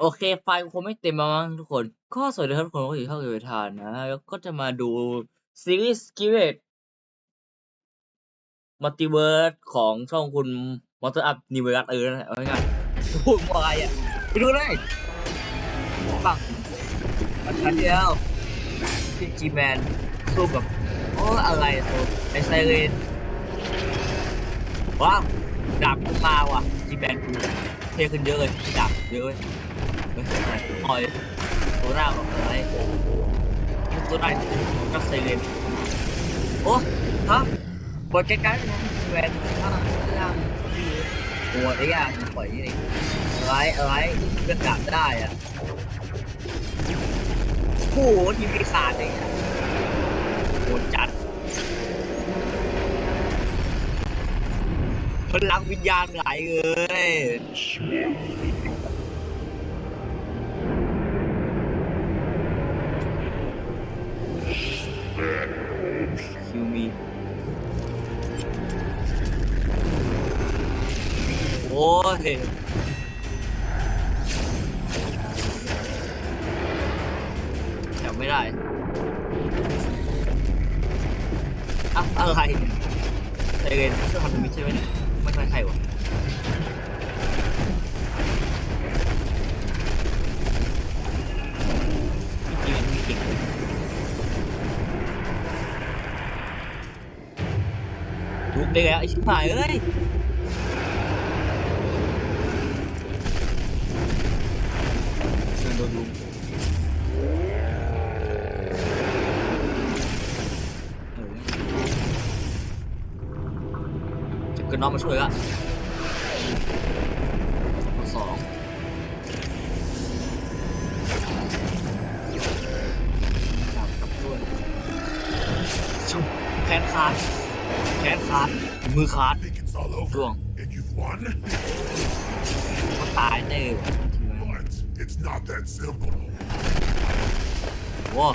โอเค ไฟล์คงไม่เต็มมามั้งทุกคน ก็สวัสดีครับทุกคนก็อยู่เข้ากับทานนะแล้วก็จะมาดูซีรีส์กิเวตมัลติเวิร์สของช่องคุณมอเตอร์อัพนิเวอร์เออนั่นะเอาง่ายๆพูดวาอะไรอะ ไปดูเลยปังอันชั้นเดียวพี่จีแมนสู้กับ โอ้ อะไรตัวไอไซเรนว้าวดาบกูมาว่ะจีแมนเท่ขึ้นเยอะเลยดาบเยอะเลย ไอะไรปล่อยตัวน้าของอะไรตัวไหนนักเซเลนโอ้ฮะปล่อยใกล้ๆนะแหวนข้างล่างโอ้ยไอ้ย่างปล่อยนี่นี่อะไรอะไรเลือกกลับได้อะโอ้โหทีมปีศาจเลยโหดจัดพลังวิญญาณไหลเลย โอ้ยจำไม่ได้อะอะไรใจเย็นจะทำมิใช่ไหมเนี่ยไม่ใช่ใครวะจริงมันมีเก่งลุกได้แล้วไอชิบหายเอ้ยเชิญโดนลุงเออจะ เกิดน้องมาช่วยละสองจับกับด้วยชุบแขนขาดแขนขาดมือขาดร่วงก็ตายแน่ว้า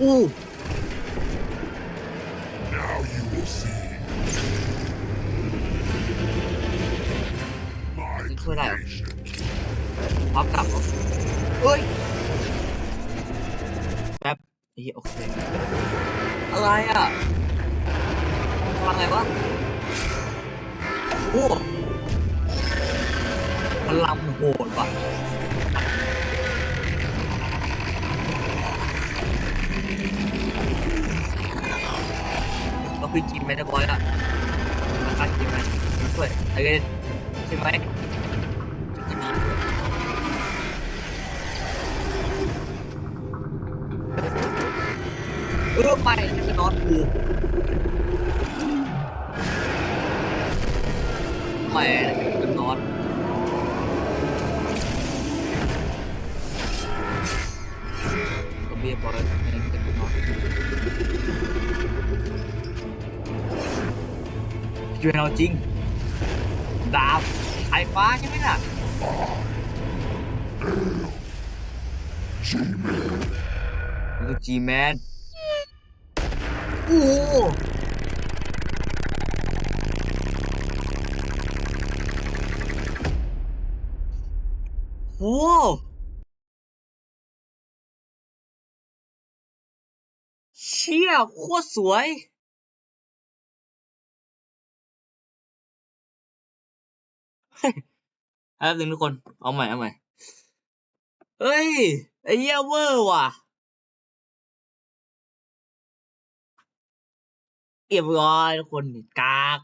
อู้ Now you will see. My It's what I- creation. พับกลับเหรอเฮ้ยแป๊บเหี้ยโอเค อะไรอะพลังไงวะโอ้พลังโหดว่ะ คือจีนไม่ได้บอยละมาคัดจีนไหมช่วยไอ้เนใช่ไหมจะดีด้วยเออไปนี่คือนอนกูแหมนี่คือนอนก็เบียบอลนี่คือนอน ช่วยเราจริง ดาบไฟฟ้าใช่ไหมล่ะมันคือจีแมนโอ้โหโอ้โหเชี่ยโคตรสวย แป๊บนึงทุกคน เอาใหม่ เอาใหม่ เฮ้ย ไอ้เหี้ยเวอร์ว่ะเรียบร้อยทุกคนกาก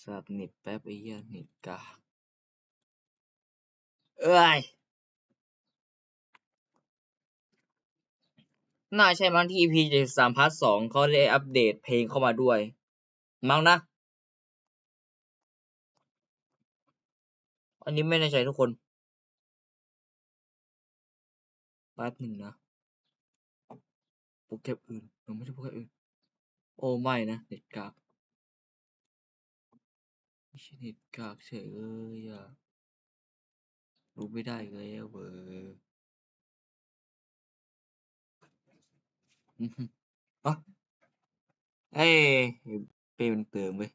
สับเน็ตแป๊บไอ้เหี้ยเน็ตกากเอ้ยน่าใช่มั้งที่ EP 73พาร์ท2เขาได้อัปเดตเพลงเข้ามาด้วย มั้งนะ อันนี้ไม่แน่ใจทุกคนแป๊บหนึ่งนะโปรแกรมอื่นมันไม่ใช่โปรแกรมอื่น โอ้ไม่นะเน็ตกากไม่ใช่เน็ตกากเฉยเลยอะรู้ไม่ได้เลยเบอร์อือฮึอะเอ้ยเป็นเติมเว้ย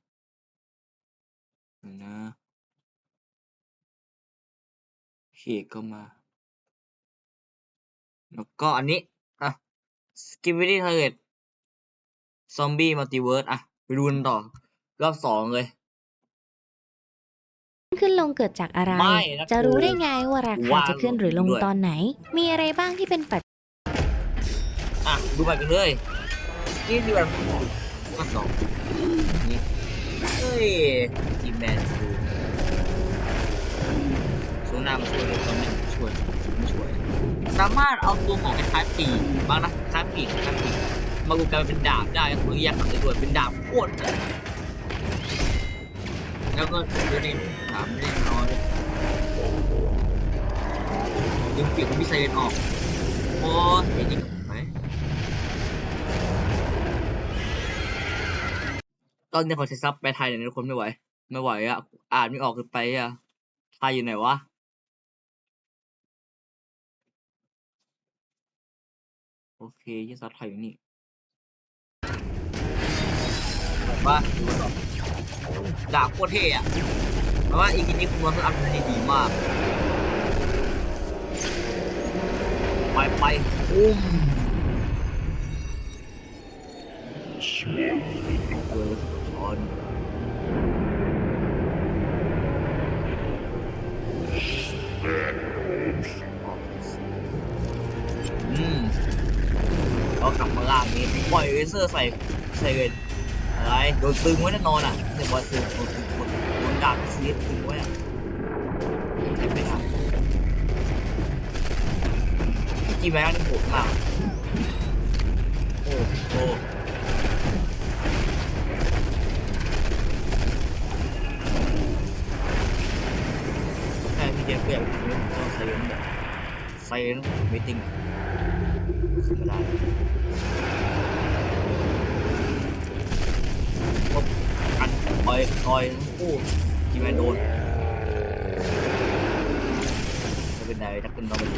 นะ เคก็มา แล้วก็อันนี้ อะ Skibidi Target Zombie Multiverse อะ ไปดูกันต่อ รอบสองเลย ขึ้นลงเกิดจากอะไร ไม่นะจะรู้ครูได้ไงว่าราคาว่าจะขึ้นหรือลงด้วย ตอนไหน มีอะไรบ้างที่เป็นปัจอะ ดูไปกันเลยนี่คือแบบรอบสองนี่เฮ้ยจีแมนดูช่วง หน้ามาช่วยเลยตอนนี้ช่วยไม่ช่วย สามารถเอาตัวของคล้ายปีกบ้างนะคล้ายปีกคล้ายปีกมากูกลายเป็นดาบได้คือแยกขับด้ด้วยเป็นดาบโคตรแล้วก็เดี๋ยวนี้ดาบไม่ได้น้อยดึงปีกของพี่ไซเรนออกโอ้ยไอ้นี่ไหมตอนนี้ขอใช้ซับไปไทยเนี่ยทุกคนไม่ไหว ไม่ไหวอะอ่านไม่ออกคือไปอะไทยอยู่ไหนวะ โอเคยี่ซับไทยอยู่นี่แบบว่าด่าบโคตรเท่อะเพราะว่าอีกทีนี้คุณว่าเพื่ออัพได้ดีมาก ไปไปอุ้มเออชอน เซอร์ใส่ใส่เวนอะไรโดนตึงไว้แน่นอนอะเดี๋ยวบอลตึงโดนตึงโดนโดนดาบซีดตึงไว้อะไม่ที่จีแม็กนี่โหดมากโอ้โหแค่พี่เจมส์เปลี่ยนต้องใส่เวนแบบใส่เวนไม่ติ้งขึ้นมาได้ ก็กันค อยคอยทั้งคู่ที่แมนโดนจะเป็นไหนจะเป็นเราเป็น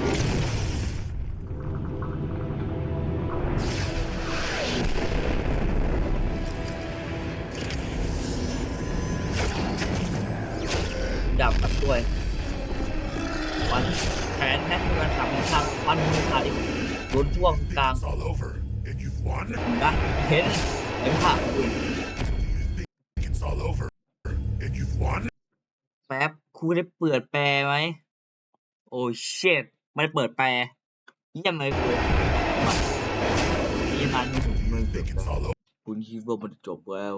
ดับกับด้วย วันแขนแท็กมันขับมันขับวันมือไทยโดนท่วงกลาง It's all over, and you've won? นะเห็นเห็นภาพคุณ ครูได้เปิดแปลไหม โอ้เชิตไม่ได้เปิดแปลเยี่ยมเลยครูมาที่นานที่ผมมึง Think it's all over? คุณคิดว่ามันจบแล้ว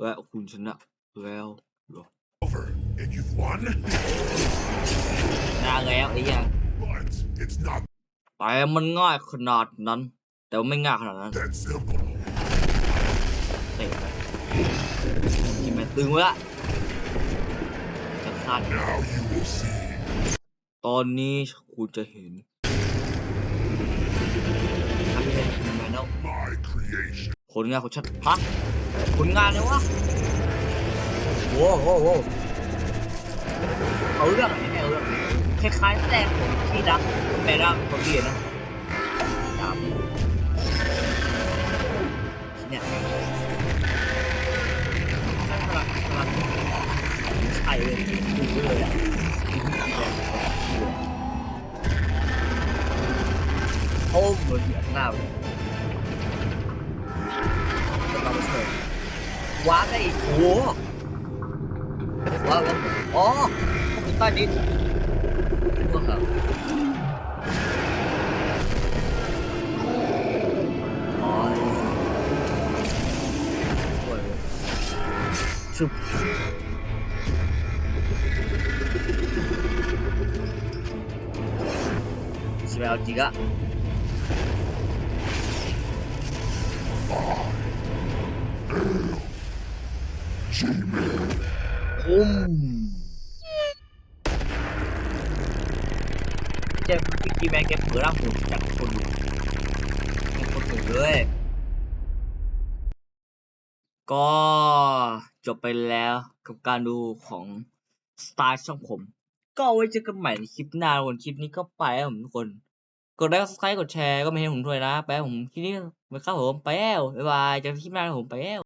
และคุณชนะแล้วเหรอ Over, and you've won? นานแล้วไอ้เหี้ยัง But it's not แต่มันง่ายขนาดนั้น แต่ว่าไม่ง่ายขนาดนั้น that simple. เตะไปกินแม่ ตึงไว้ละจะคาดตอนนี้คุณจะเห็นทำยังไงมาแล้วผลงานของฉันฮะผลงานเลยวะโว้โหโว้เอาเรื่องอะไรเนี่ยเอาเรื่องคล้ายๆแรกผมที่ดักแปลร่างเขาเรียนนะดาบเนี่ย ว้าวอ๋อคือใต้ดินก็ครับอ๋อช่วยเลยชุบใช่ไหมเอาจริงอะ คุ้มเจ็บพี่กีแมนแกเปิดร่างหุ่นจากคนดูแกคนอื่นเลยก็จบไปแล้วกับการดูของสไตล์ช่องผม ก็ไว้เจอกันใหม่ในคลิปหน้าคนคลิปนี้ก็ไปแล้วผมทุกคน กดไลค์กดซับสไครต์กดแชร์ก็ไม่ให้ผมด้วยนะ ไปแล้วผมคลิปนี้ไปครับผมไปแล้วบ๊ายบายเจอกันคลิปหน้าผมไปแล้ว